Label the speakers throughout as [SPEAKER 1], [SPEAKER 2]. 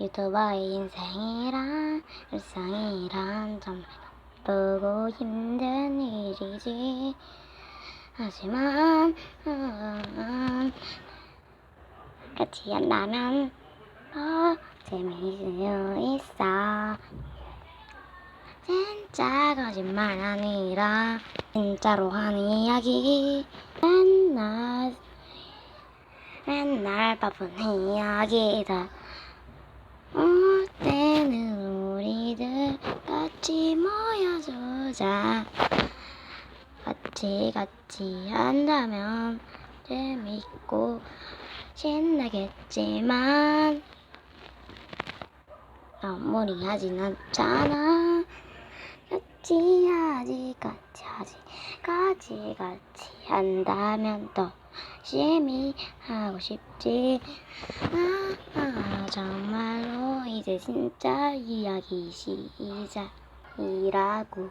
[SPEAKER 1] 유튜버의 인생이란 일상이란 정말 보고 힘든 일이지. 하지만 음, 같이 한다면 더 재미있을 수 있어. 진짜 거짓말 아니라 진짜로 하는 이야기. 맨날 맨날 바쁜 이야기다 올 때는 우리들 같이 모여주자. 같이 같이 한다면 재밌고 신나겠지만. 너무 무리 하진 않잖아. 같이 하지 같이 하지 같이 같이 한다면 더 열심히 하고 싶지. 아, 아 정말로 이제 진짜 이야기 시작이라고.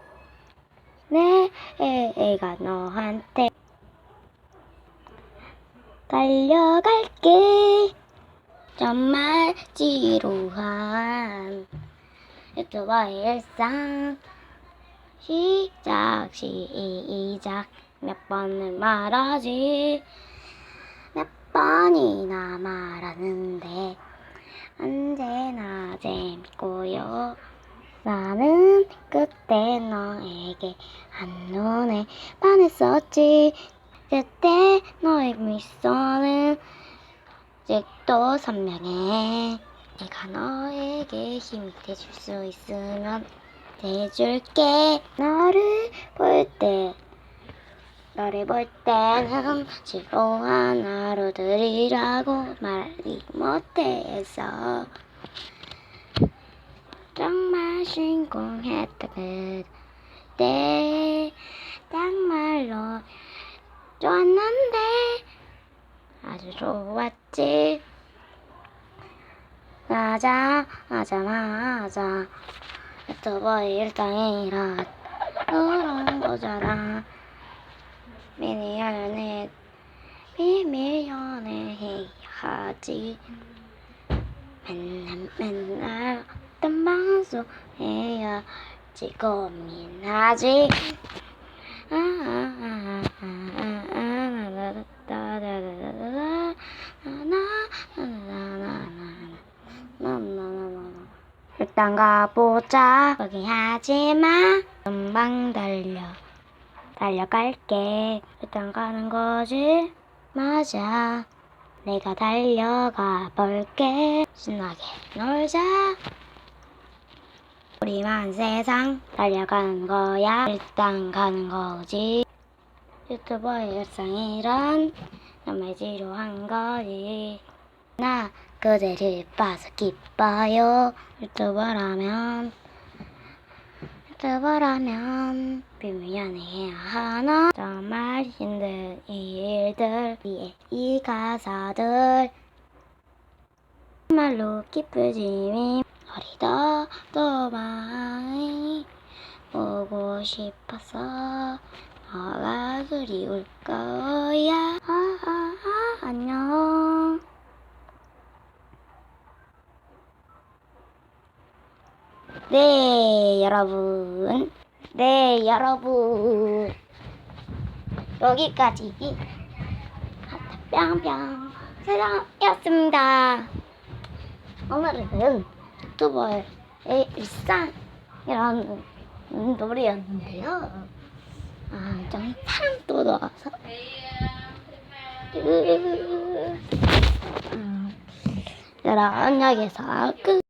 [SPEAKER 1] 내 애가 너한테 달려갈게. 정말 지루한 유튜버의 일상. 시작 시작 몇 번을 말하지? 몇 번이나 말하는데 언제나 재밌고요. 나는 그때 너에게 한눈에 반했었지. 그때 너의 미소는 아직도 선명해. 내가 너에게 힘이 돼줄 수 있으면 돼줄게. 너를 볼때 너를 볼 때는 지루한 하루들이라고 말이 못해서 정말 신공했다 그때 정말로 좋았는데 아주 좋았지. 맞아 맞아 맞아 유튜버의 일상이라 그런 거잖아 미안해 미미연해 하지 맨날 맨날 어떤 방송 해야 지 고민하지 일단 가보자 포기하지마 금방 달려 달려갈게. 일단 가는 거지? 맞아. 내가 달려가 볼게. 신나게 놀자. 우리만 세상 달려가는 거야. 일단 가는 거지. 유튜버의 일상이란 정말 지루한 거지 나 그대를 봐서 기뻐요. 유튜버라면. 유튜버라면 연애해야 하나 정말 힘든 일들 위에 이 가사들. 정말로 기쁘지미. 어리다 더 많이 보고 싶어서 너가 그리울 거야. 아, 아, 아, 안녕. 네 여러분 네 여러분. 여기까지. 뿅뿅. 세상이었습니다. 오늘은 유튜버의 일상이라는 노래였는데요. 아, 좀 사랑 돋아서. 음, 여러분 여기서 끝